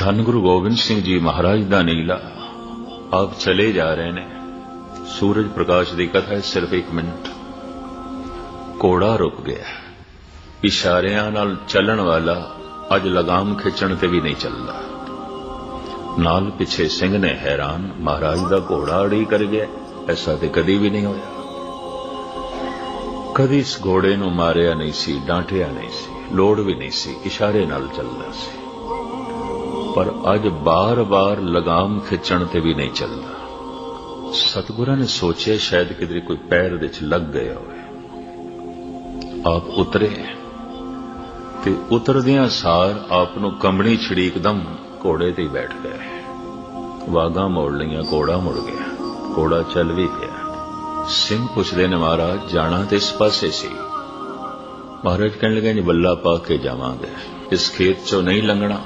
ਧੰਨ ਗੁਰੂ ਗੋਬਿੰਦ ਸਿੰਘ ਜੀ ਮਹਾਰਾਜ ਦਾ ਨੀਲਾ। ਆਪ ਚਲੇ ਜਾ ਰਹੇ ਨੇ। ਸੂਰਜ ਪ੍ਰਕਾਸ਼ ਦੀ ਕਥਾ ਹੈ ਸਿਰਫ 1 ਮਿੰਟ। ਕੋੜਾ ਰੁਕ ਗਿਆ। ਇਸ਼ਾਰਿਆਂ ਨਾਲ ਚੱਲਣ ਵਾਲਾ ਅੱਜ ਲਗਾਮ ਖਿੱਚਣ ਤੇ ਵੀ ਨਹੀਂ ਚੱਲਦਾ। ਨਾਲ ਪਿੱਛੇ ਸਿੰਘ ਨੇ ਹੈਰਾਨ ਮਹਾਰਾਜ ਦਾ ਘੋੜਾ ਅੜੀ ਕਰ ਗਿਆ। ਐਸਾ ਤੇ ਕਦੀ ਵੀ ਨਹੀਂ ਹੋਇਆ। ਕਦੀ ਇਸ ਘੋੜੇ ਨੂੰ ਮਾਰਿਆ ਨਹੀਂ ਸੀ, ਡਾਂਟਿਆ ਨਹੀਂ ਸੀ, ਲੋੜ ਵੀ ਨਹੀਂ ਸੀ, ਇਸ਼ਾਰੇ ਨਾਲ ਚੱਲਦਾ ਸੀ। ਪਰ ਅੱਜ ਬਾਰ-ਬਾਰ ਲਗਾਮ ਖਿੱਚਣ ਤੇ ਵੀ ਨਹੀਂ ਚੱਲਦਾ। ਸਤਿਗੁਰਾਂ ਨੇ ਸੋਚਿਆ ਸ਼ਾਇਦ ਕਿਧਰੇ ਕੋਈ ਪੈਰ ਦੇ ਵਿੱਚ ਲੱਗ ਗਿਆ ਹੋਵੇ। ਆਪ ਉਤਰੇ ਤੇ ਉਤਰਦਿਆਂ ਸਾਰ ਆਪ ਨੂੰ ਕੰਬਣੀ ਛੜੀ ਇੱਕਦਮ ਘੋੜੇ ਤੇ ਹੀ ਬੈਠ ਗਏ। ਵਾਗਾ ਮੋੜ ਲਈਆਂ, ਘੋੜਾ ਮੁੜ ਗਿਆ। ਘੋੜਾ ਚੱਲ ਵੀ ਪਿਆ। ਸਿੰਘ ਪੁੱਛਦੇ ਨੇ, ਮਹਾਰਾਜ, ਜਾਣਾ ਤੇ ਇਸ ਪਾਸੇ ਸੀ। ਮਹਾਰਾਜ ਕਹਿਣ ਲੱਗੇ ਜੀ ਬੱਲਾ ਪਾ ਕੇ ਜਾਵਾਂਗੇ। ਇਸ ਖੇਤ ਚੋਂ ਨਹੀਂ ਲੰਘਣਾ।